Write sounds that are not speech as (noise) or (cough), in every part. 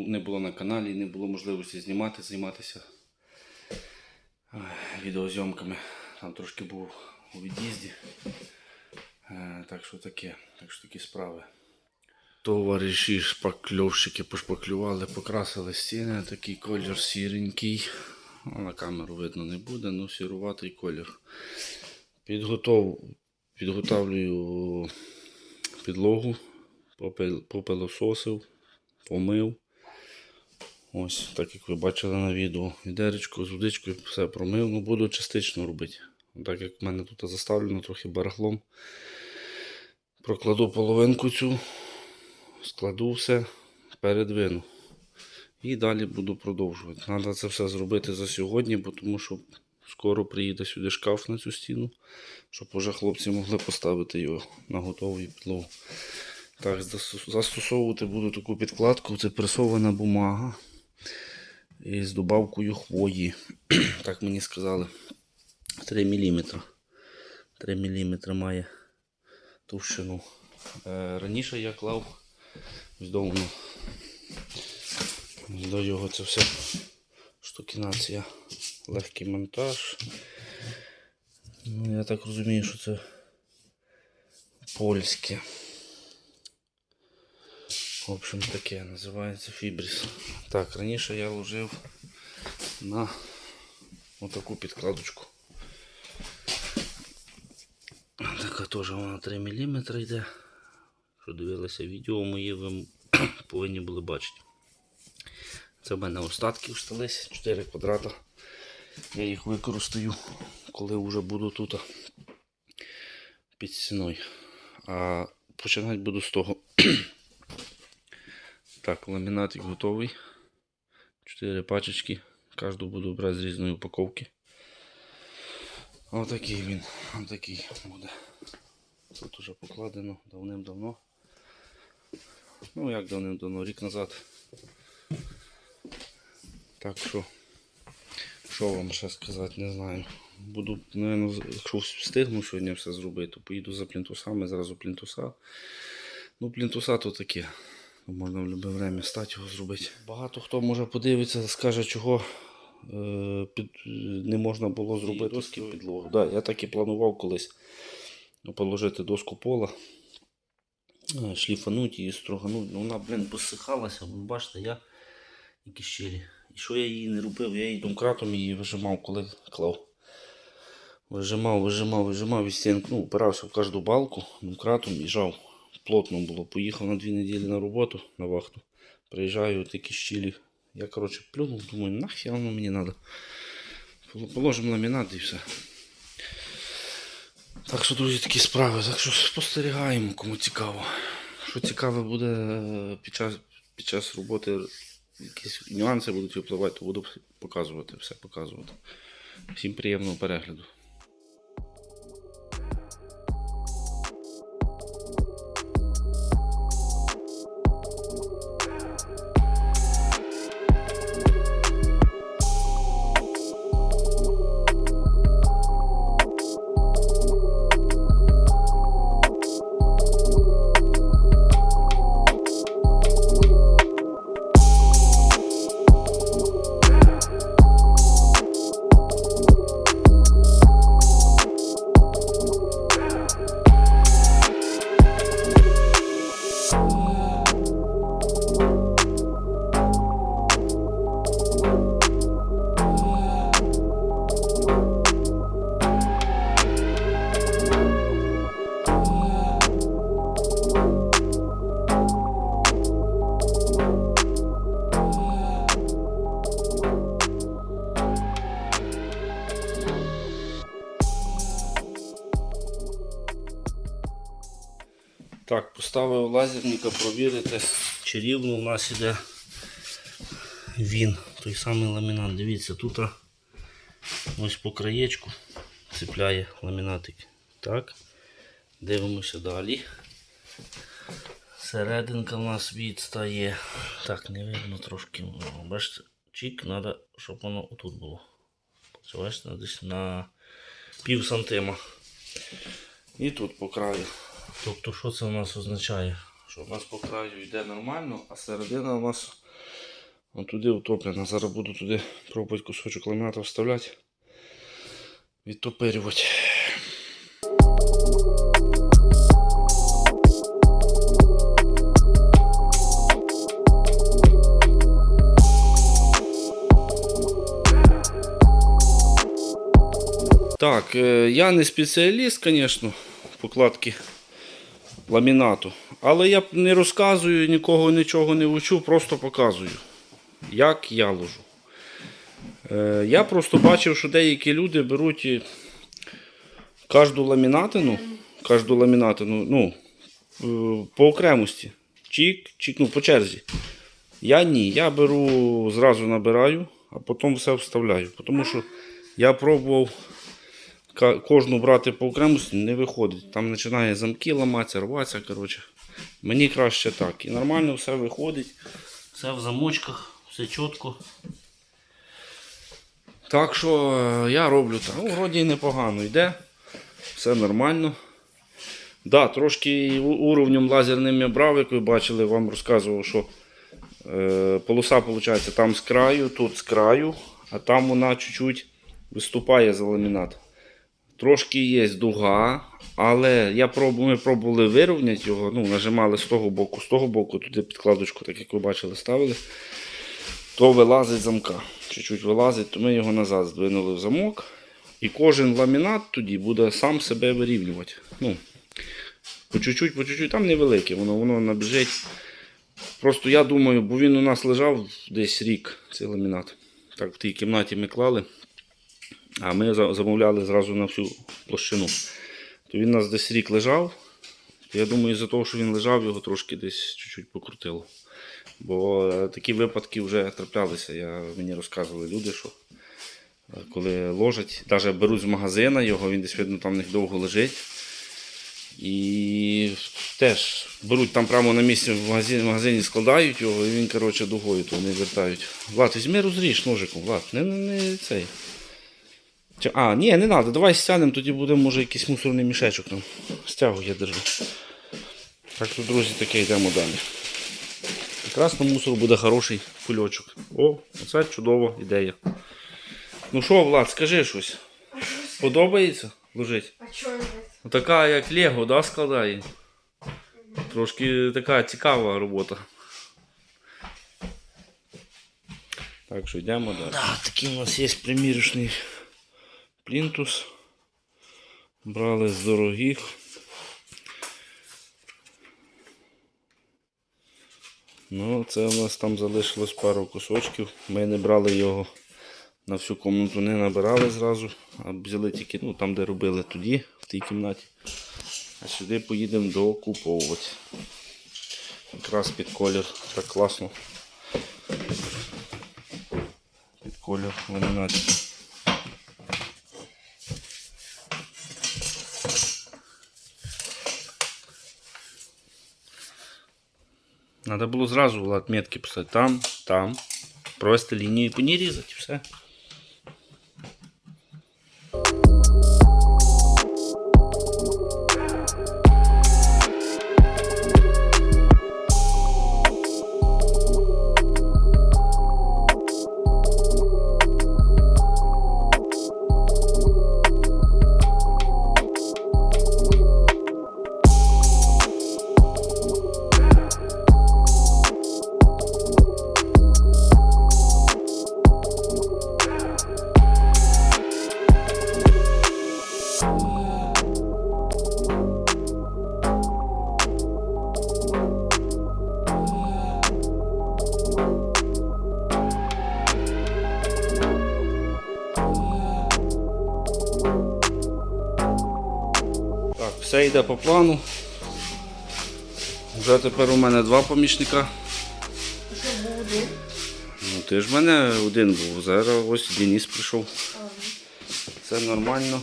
не було на каналі, не було можливості знімати, займатися відеозйомками. Там трошки був у від'їзді. Е, Так що таке, так що такі справи. Товариші шпакльовщики пошпаклювали, покрасили стіни, такий колір сіренький. На камеру видно не буде, ну сіруватий колір. Підготов... Підготовлюю підлогу, попел- попелососив, помив. Ось, так як ви бачили на відео. Відеречко з водичкою все промив, ну буду частично робити. Так як в мене тут заставлено трохи барахлом. Прокладу половинку цю, складу все, передвину. І далі буду продовжувати. Треба це все зробити за сьогодні, бо тому що скоро приїде сюди шкаф на цю стіну, щоб уже хлопці могли поставити його на готовий підлогу. Так, застосовувати буду таку підкладку. Це пресована бумага із добавкою хвої. (clears throat) так мені сказали. 3 мм. 3 мм має товщину. Е, раніше я клав здовно. До його це все штукінація. Легкий монтаж. Ну, я так розумію, що це польське. В общем, таке називається фібріс. Так, раніше я ложив на отаку підкладочку. Така теж вона 3 мм йде. Що дивилися відео мої, ви (clears throat) повинні були бачити. Це в мене остатки встались 4 квадрата. Я їх використаю, коли вже буду тут під стіною. А починати буду з того. (clears throat) так, ламінатик готовий. 4 пачечки. Кожну буду брати з різної упаковки. Отакий він. Отакий буде. Тут уже покладено давним-давно. Ну як давним-давно, рік назад. Так що, що вам ще сказати, не знаю. Буду, напевно, якщо встигну сьогодні все зробити, то поїду за плінтусами, зразу плінтуса. Ну, плінтуса то таке. Можна в будь-яке время стати його зробити. Багато хто може подивитися, скаже, чого е, під, не можна було зробити доски підлогу. Да, я так і планував колись положити доску пола, е, шліфануть її, строгануть. Ну, вона, блін, посихалася. Вон, бачите, я якісь щелі. І що я її не робив? Я її домкратом її вижимав, коли клав. Вижимав, вижимав, вижимав і стінку, ну, опирався в кожну балку, домкратом і жав. Плотно було. Поїхав на дві неділі на роботу на вахту. Приїжджаю, такі щілі. Я, коротше, плюнув, думаю, нахер воно мені треба. Положимо ламінат і все. Так що, друзі, такі справи. Так що спостерігаємо, кому цікаво. Що цікаве буде е, під час, під час роботи, якісь нюанси будуть випливати, то буду показувати, все показувати. Всім приємного перегляду. Поставив лазерника провірити, чи рівно у нас іде він, той самий ламінат. Дивіться, тут ось по краєчку цепляє ламінатик. Так. Дивимося далі. Серединка у нас відстає. Так, не видно трошки. Бачите, чік, треба, щоб воно отут було. Бачите, десь на пів сантима. І тут по краю. Тобто, що це у нас означає? Що у нас по краю йде нормально, а середина у нас туди утоплена. Зараз буду туди пробувати кусочок ламіната вставляти, відтопирювати. Так, е, я не спеціаліст, звісно, покладки ламінату. Але я не розказую, нікого нічого не вчу, просто показую, як я ложу. Е, Я просто бачив, що деякі люди беруть кожну ламінатину, кожну ламінатину, ну, е, по окремості. Чік, чік, ну, по черзі. Я ні. Я беру, зразу набираю, а потім все вставляю. Тому що я пробував кожну брати по окремості, не виходить. Там починає замки ламатися, рватися. Коротше. Мені краще так. І нормально все виходить. Все в замочках, все чітко. Так що е, я роблю так. Ну, вроді непогано йде. Все нормально. Да, трошки уровнем лазерним я брав, як ви бачили, вам розказував, що е, полоса виходить там з краю, тут з краю, а там вона чуть-чуть виступає за ламінат. Трошки є дуга, але я проб, ми пробували вирівняти його, ну, нажимали з того боку, з того боку, туди підкладочку, так як ви бачили, ставили, то вилазить замка. Чуть-чуть вилазить, то ми його назад здвинули в замок. І кожен ламінат тоді буде сам себе вирівнювати. Ну, по чуть-чуть, по чуть-чуть, там невелике, воно, воно набіжить. Просто я думаю, бо він у нас лежав десь рік, цей ламінат. Так, в тій кімнаті ми клали. А ми замовляли зразу на всю площину. То він у нас десь рік лежав. Я думаю, із-за того, що він лежав, його трошки десь чуть-чуть покрутило. Бо е, такі випадки вже траплялися. Я, мені розказували люди, що е, коли ложать, навіть беруть з магазина його, він десь видно там них довго лежить. І теж беруть там прямо на місці в магазині, в магазині складають його, і він, коротше, дугою то не вертають. Влад, візьми розріж ножиком, Влад, не, не, не цей. Чи- А, ні, не треба, давай стягнемо, тоді буде, може, якийсь мусорний мішечок там. Стягуй, я держу. Так що, друзі, таке йдемо далі. Якраз на мусор буде хороший кульочок. О, оце чудова ідея. Ну що, Влад, скажи щось. Подобається? Лежить? А нет? Така як Лего, да, складає? Трошки така цікава робота. Так що йдемо далі. Да, такий у нас є примірочний плінтус. Брали з дорогих. Ну, це у нас там залишилось пару кусочків. Ми не брали його на всю комнату, не набирали зразу, а взяли тільки ну, там, де робили тоді, в тій кімнаті. А сюди поїдемо докуповувати. Якраз під колір. Так класно. Під колір ламінації. Надо було зразу отметки писать. Там, там. Просто лінії по різати, і все. Йде по плану. Вже тепер у мене два помічника. Что буду? Ну ти ж в мене один був. Зараз ось Денис прийшов. Це нормально.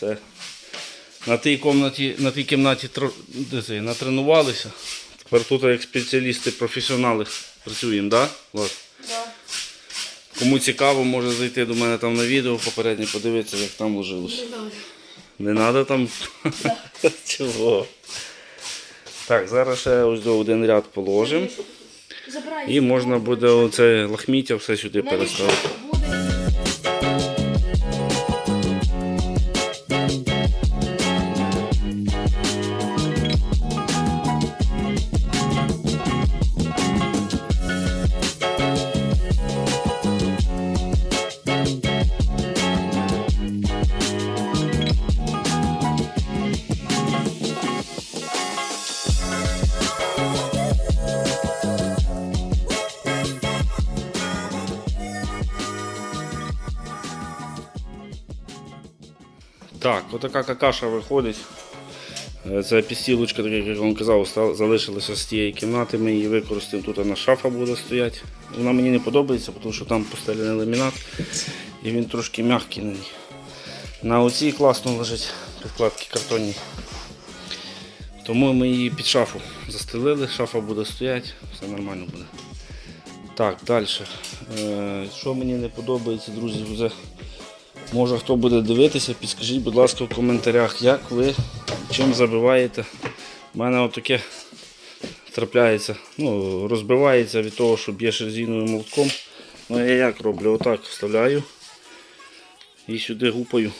Це на тій кімнаті, на тій кімнаті це, натренувалися. Тепер тут як спеціалісти, професіонали працюємо, так? Да? Влад? Да. Кому цікаво, може зайти до мене там на відео попереднє, подивитися, як там ложилось. Не треба там. (laughs) Чого? Так, зараз ще ось до один ряд положимо. І можна буде оце лахміття все сюди переставити. Так, отака какаша виходить. Е, Це пістілочка, так як я вам казав, залишилася з тієї кімнати. Ми її використаємо. Тут вона шафа буде стояти. Вона мені не подобається, тому що там постелений ламінат і він трошки м'який на ній. На оцій класно лежить підкладки картонні. Тому ми її під шафу застелили, шафа буде стояти, все нормально буде. Так, далі. Е, що мені не подобається, друзі, вже Може хто буде дивитися, підскажіть, будь ласка, в коментарях, як ви чим забиваєте. У мене отаке трапляється, ну, розбивається від того, що б'єш резиновим молотком. Ну я як роблю? Отак вставляю і сюди гупаю,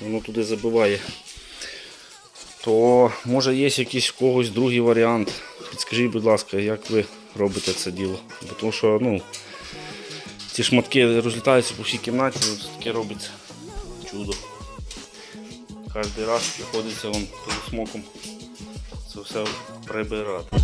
воно туди забиває. То може є якийсь в когось другий варіант. Підскажіть, будь ласка, як ви робите це діло. Бо Тому що ну, ці шматки розлітаються по всій кімнаті, таке робиться чудо. Кожен раз приходиться вам смоком це все прибирати.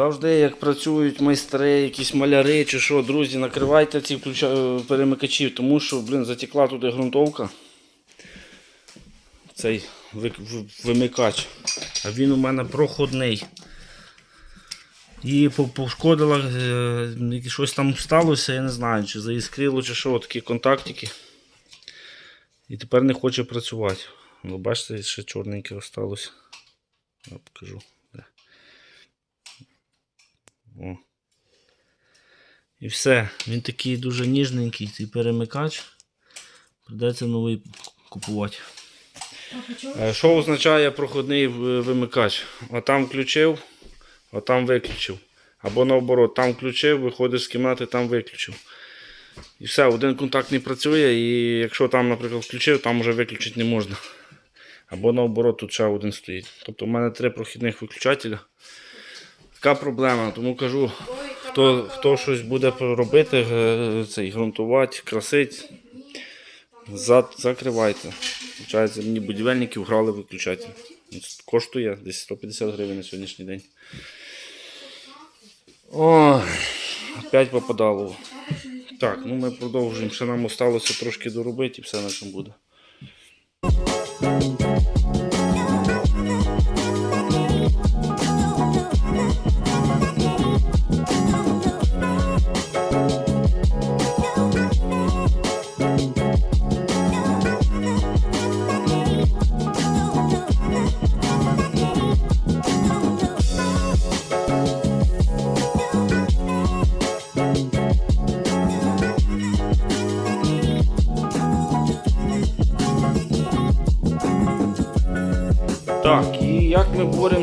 Завжди, як працюють майстри, якісь маляри чи що, друзі, накривайте ці е, перемикачі, тому що, блін, затекла туди ґрунтовка. Цей ви- вимикач. А він у мене проходний. І по- пошкодила, е, щось там сталося, я не знаю, чи заіскрило, чи що, такі контактики. І тепер не хоче працювати. Ви бачите, ще чорненьке осталось. Я покажу. О. І все. Він такий дуже ніжненький, цей перемикач. Придеться новий купувати. Е, Що означає проходний в- вимикач? Отам включив, отам виключив. Або наоборот, там включив, виходиш з кімнати, там виключив. І все, один контакт не працює, і якщо там, наприклад, включив, там вже виключити не можна. Або наоборот, тут ще один стоїть. Тобто в мене три прохідних виключателя. Така проблема, тому кажу, хто, хто щось буде робити, е, цей, ґрунтувати, красити, закривайте. Получається, мені будівельники вграли виключатель. Коштує десь 150 гривень на сьогоднішній день. Ой, опять попадало. Так, ну ми продовжуємо. Ще нам осталося трошки доробити і все на чому буде.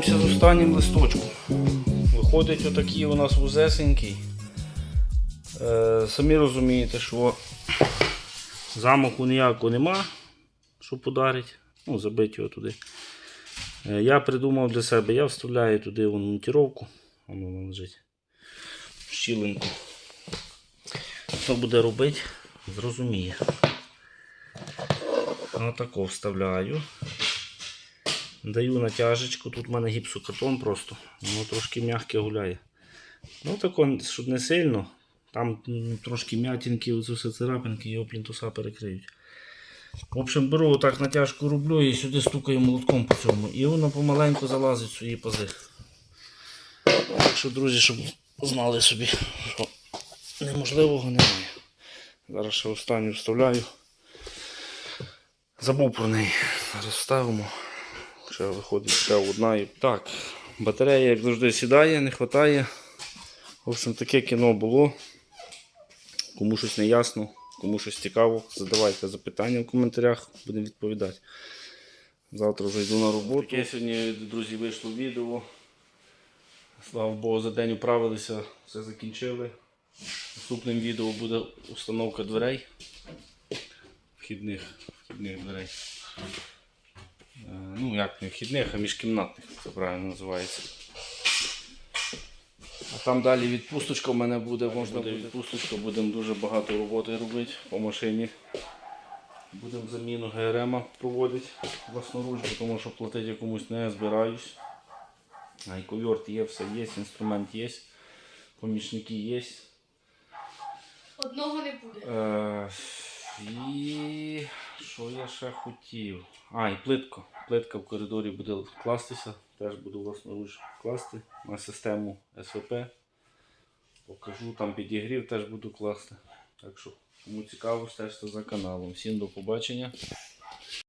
Ми з останнім листочком? Виходить отакий у нас вузесенький. Е, самі розумієте, що замаху ніякого нема, що подарить. Ну, забити його туди. Е, я придумав для себе, я вставляю туди вон монтіровку. Воно лежить. в Щілинку. Хто буде робити, зрозуміє. Отако вставляю. Даю натяжечку, тут в мене гіпсокартон просто, воно трошки м'яке гуляє. Ну тако, щоб не сильно. Там трошки м'ятінки, все царапинки, його плінтуса перекриють. В общем, беру отак натяжку роблю і сюди стукаю молотком по цьому. І воно помаленьку залазить в свої пази. Так друзі, щоб знали собі, що неможливого немає. Зараз ще останню вставляю. Забув про неї. Зараз вставимо. Ще виходить ще одна і. Так, батарея, як завжди, сідає, не вистачає. В общем, таке кіно було. Кому щось не ясно, кому щось цікаво, задавайте запитання в коментарях, будемо відповідати. Завтра вже йду на роботу. Таке сьогодні, друзі, вийшло відео. Слава Богу, за день управилися, все закінчили. Наступним відео буде установка дверей. Вхідних, вхідних дверей. Е, Ну, як не вхідних, а міжкімнатних, це правильно називається. А там далі відпусточка в мене буде, можна буде відпусточка, будемо дуже багато роботи робити по машині. Будемо заміну ГРМ проводити власноруч, тому що платити комусь не збираюсь. А і коверт є, все є, інструмент є, помічники є. Одного не буде. Е, і що я ще хотів? А, і плитка. Плитка в коридорі буде кластися. Теж буду власноруч класти на систему СВП. Покажу, там підігрів теж буду класти. Так що, кому цікаво, стежте за каналом. Всім до побачення.